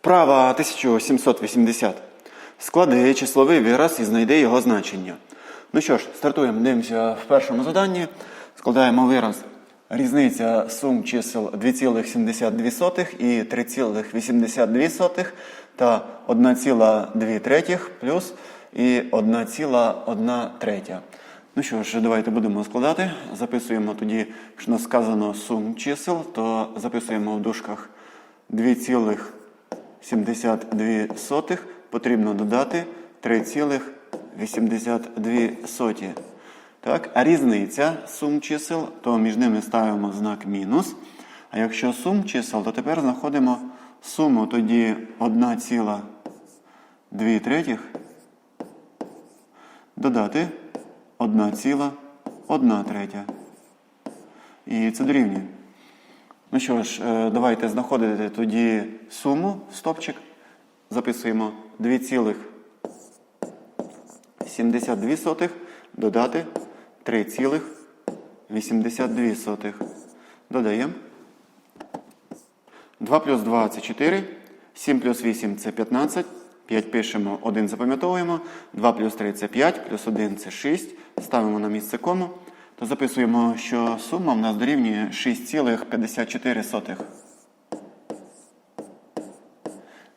Вправа 1780. Склади числовий вираз і знайди його значення. Ну що ж, стартуємо, дивимося в першому заданні. Складаємо вираз. Різниця сум чисел 2,72 і 3,82 та 1,2 третіх плюс і 1,1 третя. Ну що ж, давайте будемо складати. Записуємо тоді, якщо сказано сум чисел, то записуємо в дужках 2,72 потрібно додати 3,82. Так, а різниця сум чисел, то між ними ставимо знак мінус. А якщо сум чисел, то тепер знаходимо суму тоді 1,2 третіх додати 1,1 третя. І це дорівнює. Ну що ж, е, давайте знаходити тоді суму в стопчик. Записуємо 2,72 додати 3,82. Додаємо. 2 плюс 2 це 4, 7 плюс 8 це 15, 5 пишемо, 1 запам'ятовуємо, 2 плюс 3 це 5, плюс 1 це 6, ставимо на місце кому, то записуємо, що сума в нас дорівнює 6,54.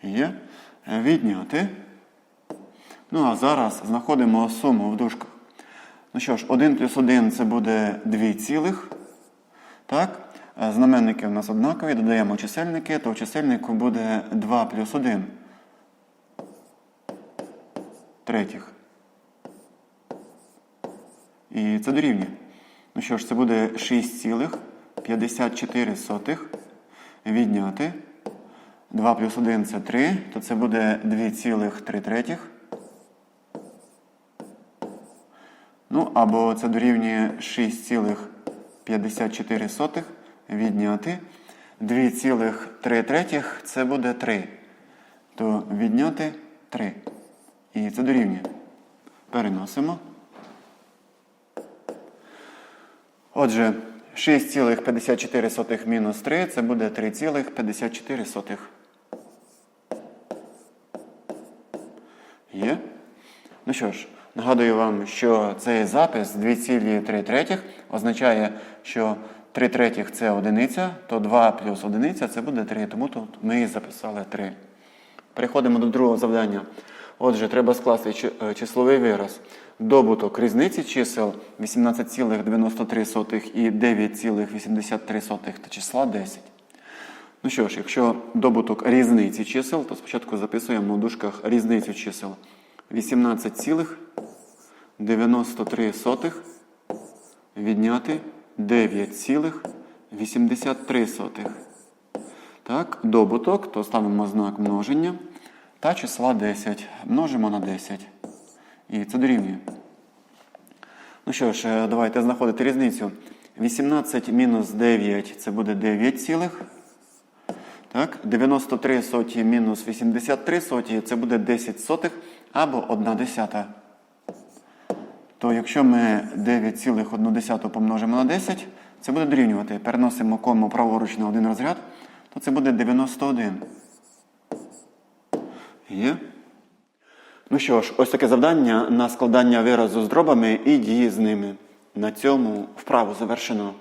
Є. Відняти. Ну, а зараз знаходимо суму в дужках. Ну що ж, 1 плюс 1 це буде 2 цілих. Так? Знаменники у нас однакові, додаємо чисельники, то в чисельнику буде 2 плюс 1. Третіх. І це дорівнює. Ну що ж, це буде 6,54 відняти. 2 плюс 1 це 3, то це буде 2,3 третіх. Ну, або це дорівнює 6,54 відняти. 2,3 третіх це буде 3. То відняти 3. І це дорівнює. Переносимо. Отже, 6,54 мінус 3 це буде 3,54. Є? Ну що ж, нагадую вам, що цей запис 2,3 третіх означає, що 3 третіх це одиниця, то 2 плюс одиниця це буде 3, тому тут ми і записали 3. Переходимо до другого завдання. Отже, треба скласти е, числовий вираз. Добуток різниці чисел 18,93 і 9,83 та числа 10. Ну що ж, якщо добуток різниці чисел, то спочатку записуємо в дужках різницю чисел. 18,93 відняти 9,83. Так, добуток, то ставимо знак множення. Та числа 10. Множимо на 10. І це дорівнює. Ну що ж, е, давайте знаходити різницю. 18 мінус 9 це буде 9 цілих. Так, 93 соті мінус 83 соті це буде 10 сотих або 1 десята. То якщо ми 9,1 помножимо на 10, це буде дорівнювати. Переносимо кому праворуч на один розряд, то це буде 91. Є. Ну що ж, ось таке завдання на складання виразу з дробами і дії з ними. На цьому вправу завершено.